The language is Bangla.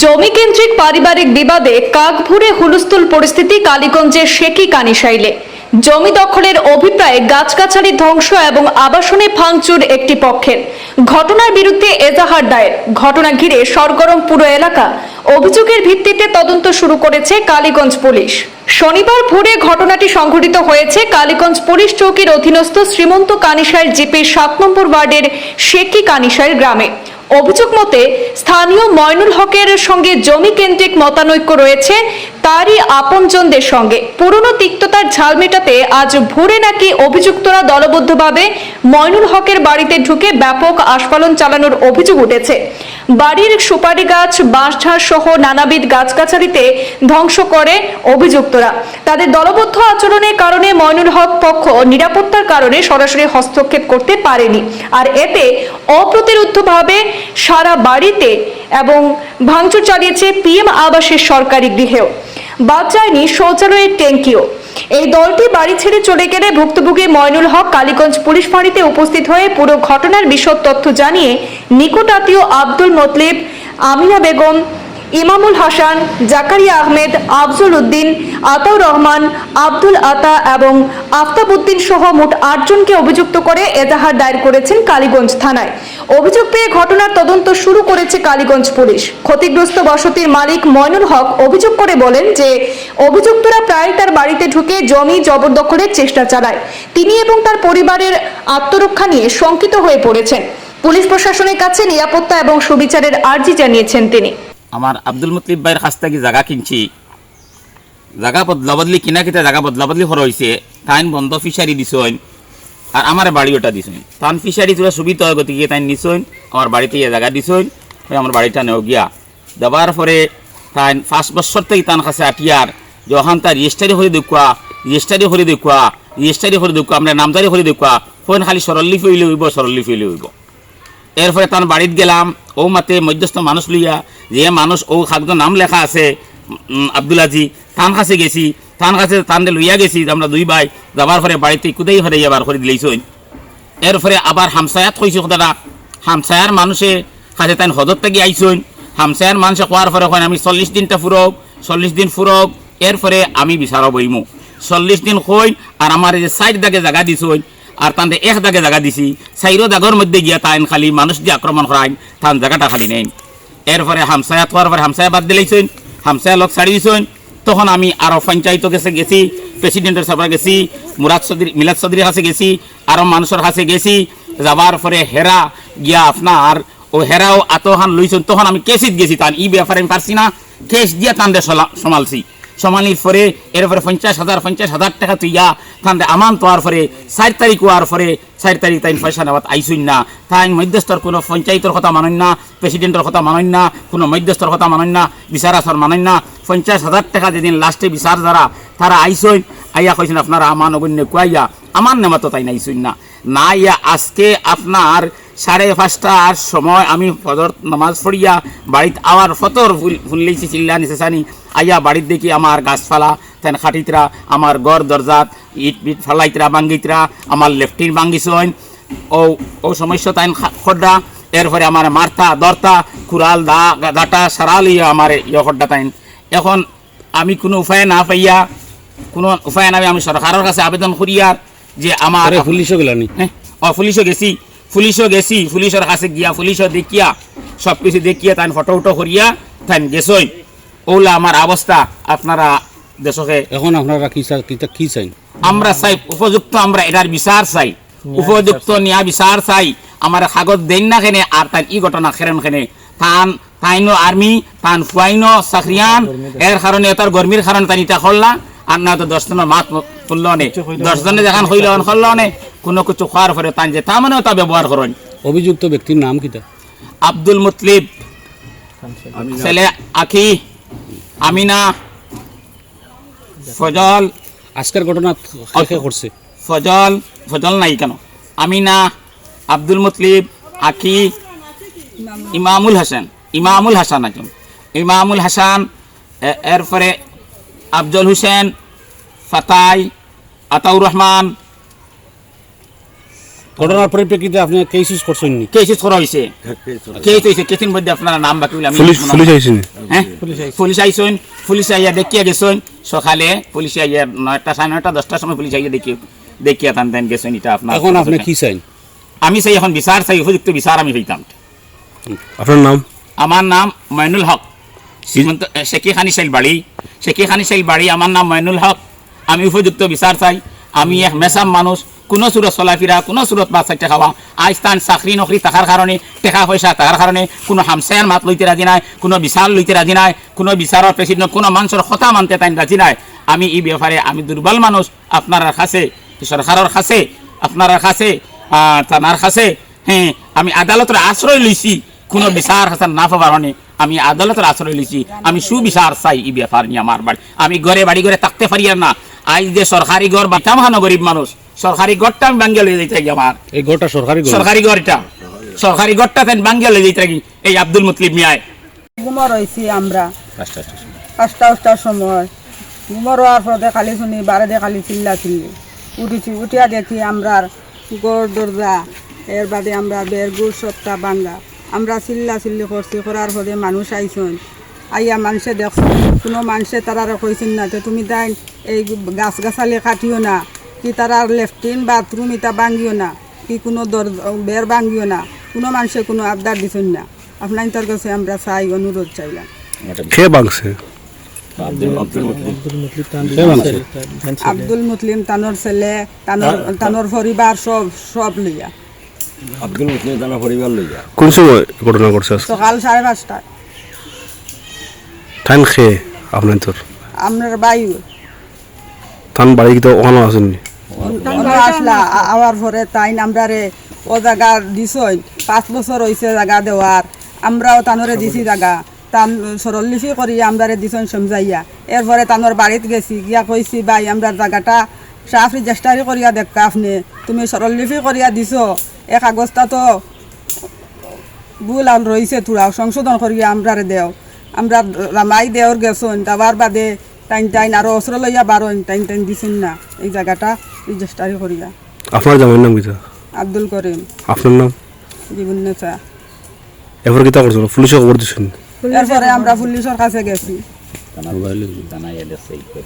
জমি কেন্দ্রিক পারিবারিক বিবাদে কাকভুরে হুলস্থুল পরিস্থিতি কালীগঞ্জের শেকি কানিশাইলে। জমি দখলের অভিপ্রায়ে গাছগাছালি ধ্বংস এবং আবাসনে ভাঙচুর একটি পক্ষের। ঘটনার বিরুদ্ধে এজাহার দায়ের। ঘটনা ঘিরে সরগরম পুরো এলাকা অভিযোগের ভিত্তিতে তদন্ত শুরু করেছে কালীগঞ্জ পুলিশ। শনিবার ভোরে ঘটনাটি সংঘটিত হয়েছে কালীগঞ্জ পুলিশ চৌকির অধীনস্থ শ্রীমন্ত কানিশাইল জিপির সাত নম্বর ওয়ার্ডের শেকি কানিশাইল গ্রামে। অভিযোগ মতে, স্থানীয় ময়নুল হকের সঙ্গে জমি কেন্দ্রিক মতানৈক্য রয়েছে, তারই আপনজনদের সঙ্গে। পুরনো তিক্ততার ঝাল মেটাতে আজ ভোরে নাকি অভিযুক্তরা দলবদ্ধভাবে ময়নুল হকের বাড়িতে ঢুকে ব্যাপক আস্ফালন চালানোর অভিযোগ উঠেছে। বাড়ির সুপারি গাছ বাঁশঝাড় সহ নানাবিধ গাছগাছালিতে ধ্বংস করে অভিযুক্তরা। তাদের দলবদ্ধ আচরণের কারণে ময়নুল হক পক্ষ নিরাপত্তার কারণে সরাসরি হস্তক্ষেপ করতে পারেনি। আর এতে অপ্রতিরোধ্যভাবে সারা বাড়িতে এবং ভাঙচুর চালিয়েছে পিএম আবাসের সরকারি গৃহেও। বাদ যায়নি শৌচালয়ের ট্যাঙ্কিও। এই দলটি বাড়ি ছেড়ে চলে গেলে ভুক্তভোগী ময়নুল হক কালীগঞ্জ পুলিশ ফাঁড়িতে উপস্থিত হয়ে পুরো ঘটনার বিশদ তথ্য জানিয়ে নিকট আত্মীয় আব্দুল মতলিব, আমিনা বেগম ইমামুল হাসান, জাকারিয়া আহমেদ, আফজল উদ্দিন, আতাউর রহমান, আব্দুল আতা এবং আফতাব উদ্দিন সহ মোট আটজনকে অভিযুক্ত করে এজাহার দায়ের করেছেন কালীগঞ্জ থানায়। অভিযোগ পেয়ে ঘটনার তদন্ত শুরু করেছে কালীগঞ্জ পুলিশ। ক্ষতিগ্রস্ত বসতির মালিক ময়নুল হক অভিযোগ করে বলেন যে, অভিযুক্তরা প্রায় তার বাড়িতে ঢুকে জমি জবরদখলের চেষ্টা চালায়। তিনি এবং তার পরিবারের আত্মরক্ষা নিয়ে শঙ্কিত হয়ে পড়েছেন। পুলিশ প্রশাসনের কাছে নিরাপত্তা এবং সুবিচারের আর্জি জানিয়েছেন তিনি। আমার আব্দুল মুতলিব ভাইয়ের কাছ থেকে জায়গা কিনছি। জায়গা বদলা বদলি কিনা কিনা জায়গা বদলা বদলি করা হয়েছে তাইন বন্ধ ফিশারি দিছইন। আর আমার বাড়ি ওটা দিছইন। তান ফিশারি তোরা সুবিধা হয়, গতিকে তাই নিছইন। আমার বাড়িতে ইয়ে জায়গা ওই আমার বাড়িটা নেও গিয়া। দেওয়ার পরে তাই পাঁচ বছর থেকে তান কাছে আটিয়ার যখন তার রেজিস্টারি করে দেখুয়া রেজিস্টারি করে দেখুয়া রেজিস্টারি করে দেখুয়া আমরা নামদারি করে দেখুয়া ফোন খালি সরল্লি ফইলে হইব সরল্লি ফইলে হইব। এরপরে তার বাড়িত গেলাম ও মাতে মধ্যস্থ মানুষ লইয়া যে মানুষ ও খাদ্য নাম লেখা আছে উম, আব্দুল আজি তান কাছে গেছি তান কাছে তানলে লইয়া গেছি আমরা দুই ভাই যাবার পরে বাড়িতে কুদাই হরে যাবার করে দিলেইছই। এরপরে আবার হামসায়াত কইছি কথাটা হামসায়ার মানুষে কাছে তাই হদর থেকে আইসইন হামসায়ার মানুষে কোয়ার পরে কয় আমি চল্লিশ দিনটা ফুরক চল্লিশ দিন ফুরক এরপরে আমি বিচারো বইমু। চল্লিশ দিন কই আর আমার যে সাইড দাগে জায়গা দিছই আর তান্তে এক দাগে জায়গা দিছি। চাইরো দাগর মধ্যে গিয়া তাইন খালি মানুষ দিয়ে আক্রমণ করাইন তান জায়গাটা খালি নেই এরপরে হামসায়া তোয়ার পরে হামসায়া বাদ দিলেইছইন হামসায়া লোক ছাড়ি দিছইন তখন আমি আরও পঞ্চায়েত কাছে গেছি প্রেসিডেন্টের সভা গেছি মুরাদ চৌধুরী মিলাদ চৌধুরীর কাছে গেছি, আরও মানুষের কাছে গেছি। যাবার পরে হেরা গিয়া আপনার ও হেরাও আতহান লইছেন তখন আমি কেসিত গেছি তান ই ব্যাপারে আমি পারছি না কেস দিয়া তান্ডে সমালছি সমালির পরে এরপরে পঞ্চাশ হাজার পঞ্চাশ হাজার টাকা তুইয়া তান্ডে আমান তোয়ার পরে চার তারিখ হওয়ার পরে চার তারিখ তাই পয়সা নেওয়াত আইসুন না। তাই মধ্যস্থর কোনো পঞ্চায়েতের কথা মানেন না, প্রেসিডেন্টের কথা মানেন না, কোনো মধ্যস্থর কথা মানেন না, বিচার আসর মানেন না। পঞ্চাশ হাজার টাকা যেদিন লাস্টে বিচার যারা তারা আইসইন আইয়া কইছেন, আপনারা আমান অগণ্য কুয়াইয়া আমার নেমাতো তাই নাইছুন না। না ইয়া, আজকে আপনার সাড়ে পাঁচটার সময় আমি ফজর নামাজ পড়িয়া বাড়িতে আবার ফতর ফুললেছি চিল্লা নিচে সানি আইয়া বাড়ির দেখি আমার গাছপালা তেন খাটিতরা আমার গড় দরজাত ইট বিট ফালাইতরা বাঙ্গিতরা আমার লেফটিন বাঙ্গিছইন ও ও সমস্যা তাইন খড্ডা এরপরে আমার মারতা দরতা কুড়াল দা দাটা সারাল ইয়ে আমার ইয়ে খড্ডা তাইন। এখন আমি কোনো উপায় না পাইয়া কোনো উপায় না আমি সরকারের কাছে আবেদন করিয়ার যে আমার পুলিশও গেলানি হ্যাঁ? ও পুলিশও গেছি। পুলিশও গেছি পুলিশের কাছে গিয়া পুলিশও দেখিয়া সব কিছু দেখিয়া তাই ফটো উটো করিয়া তাই গেছই। ওলা আমার অবস্থা আপনারা দেশকে এখন আপনারা কি কি চাই? আমরা চাই উপযুক্ত আমরা এটার বিচার চাই। উপযুক্ত নিয়া বিচার চাই। আমার কাগজ দেন না খেনে আর তাই ই ঘটনা খেরেন খেনে তান তাইনো আর্মি তান ফুয়াইনো চাকরিয়ান এর কারণে তার গরমির কারণে তাই ইটা করলা আর না তো দশজনের মাত করল নে। দশজনে যেখান হইল করল নে কোনো কিছু খাওয়ার পরে তান যে তা মানেও তা ব্যবহার করেন। অভিযুক্ত ব্যক্তির নাম কিতা আব্দুল মুতলিব ছেলে আখি আমিনা ফজল। আজকের ঘটনা করছে ফজল ফজল নাই কেন? আমিনা আব্দুল মুতলিব আকি ইমামুল হাসান। ইমামুল হাসান একজন। ইমামুল হাসান এরপরে আফজল হোসেন ফাতাই আতাউর রহমান। ঘটনার পরিপ্রেক্ষিতে আপনি কেস ইউজ করছেন নি? কেসিস করা হয়েছে কেস হয়েছে কেসির মধ্যে আপনারা নাম বাকি আমি পুলিশ। পুলিশ আইসিনি হ্যাঁ? পুলিশ আইয়া দেখিয়া গেছইন সকালে পুলিশ আইয়া নয়টা সাড়ে নয়টা দশটার সময় পুলিশ আইয়া দেখি দেখিয়া টান টান গেছইন এটা আপনার এখন আপনি কি চাইন আমি চাই এখন বিচার চাই উপযুক্ত বিচার আমি হইতাম। আপনার নাম? আমার নাম মইনুল হক। শ্রীমন্ত শেখি খানি সাইল বাড়ি শেখি সাইল বাড়ি, আমার নাম মইনুল হক। আমি উপযুক্ত বিচার চাই। আমি এক মেসাম মানুষ। কোনো সুরত চলাফিরা, কোনো সুরত বাদ চাইতে খাওয়া। আজ তান চাকরি নকরি থাকার কারণে টেকা পয়সা থাকার কারণে কোনো হামসায়ার মাত লইতে রাজি নাই, কোনো বিচার লইতে রাজি নাই, কোনো বিচারের প্রেসিডেন্ট কোনো মানুষের কথা মানতে তাই রাজি নাই। আমি এই ব্যাপারে আমি দুর্বল মানুষ। আপনার কাছে সরকারের কাছে আপনার কাছে থানার কাছে হ্যাঁ আমি আদালতের আশ্রয় লইছি কোনো বিচার হাসান না পাবার আমি আদালতের আশ্রয় লইছি। আমি সুবিচার চাই ই ব্যাপার নিয়ে আমার বাড়ি। আমি ঘরে বাড়ি ঘরে থাকতে পারি না। আজ যে সরকারি ঘর বাঁচাম হানো গরিব মানুষ সরকারি ঘরটা আমি বাঙ্গিয়া লয়ে যাইতে আমার। এই ঘরটা সরকারি ঘর? সরকারি ঘরটা। সরকারি ঘরটা তেন বাঙ্গিয়া লয়ে যাইতে থাকি। এই আব্দুল মুতলিব মিয়ায়। ঘুমর হয়েছি আমরা। পাঁচটা পাঁচটার সময়। ঘুমর হওয়ার পরে খালি শুনি বারে দিয়ে খালি চিল্লা চিল্লি। উঠেছি উঠিয়া দেখি আমরা গড় দরজা। এর বাদে আমরা বের গুড় সবটা বাঙ্গা। আমরা চিল্লা চিল্লি করছি করার পরে মানুষ আইসন আইয়া মানুষে দেখছ কোনো মানুষে তারা কইছেন না তো তুমি তাই এই গাছ গাছালি কাটিও না কি তারা লেফটিন বাথরুম ইটা ভাঙ্গিও না কি কোনো দর বের ভাঙ্গিও না কোনো মানুষে কোনো আবদার দিছেন না। আপনার তার কাছে আমরা চাই অনুরোধ চাইলাম। কে বানছে? আব্দুল মুসলিম তানোর ছেলে। তানোর তানোর পরিবার সব সব লইয়া কোন সময় ঘটনা ঘটছে সকাল সাড়ে পাঁচটায়। ঠান খেয়ে আপনার তোর? আপনার বায়ু থান বাড়ি তো ওখানে আসেননি আসলা আওয়ার পরে তাই আমরা রে ও জায়গা দিছই। পাঁচ বছর হয়েছে জায়গা দেওয়ার। আমরাও তানোরে দিছি জায়গা। তান সরলিফি করি আমরা রে দিছন সমজাইয়া এরপরে তানোর বাড়িত গেছি গিয়া কইছি ভাই আমরা জায়গাটা সাফ রেজিস্টারি করিয়া দেখ আপনি। তুমি সরলিফি করিয়া দিছো। এ কাগজটা তো ভুল আর রয়েছে তোরা সংশোধন করিয়া আমরা দেও। আমরা রামাই দেওর গেছন তাবার বাদে টাইম টাইম আরও অস্ত্র লইয়া বারোন টাইম টাইম দিছেন না। এই জায়গাটা রেজিস্টারি করিয়া। আপনার জামাইয়ের নাম কিতা আব্দুল করিম। আপনার নাম? জীবন নেচা এবার কিতা করছিল পুলিশে খবর দিচ্ছেন এরপরে আমরা পুলিশের কাছে গেছি। দিছে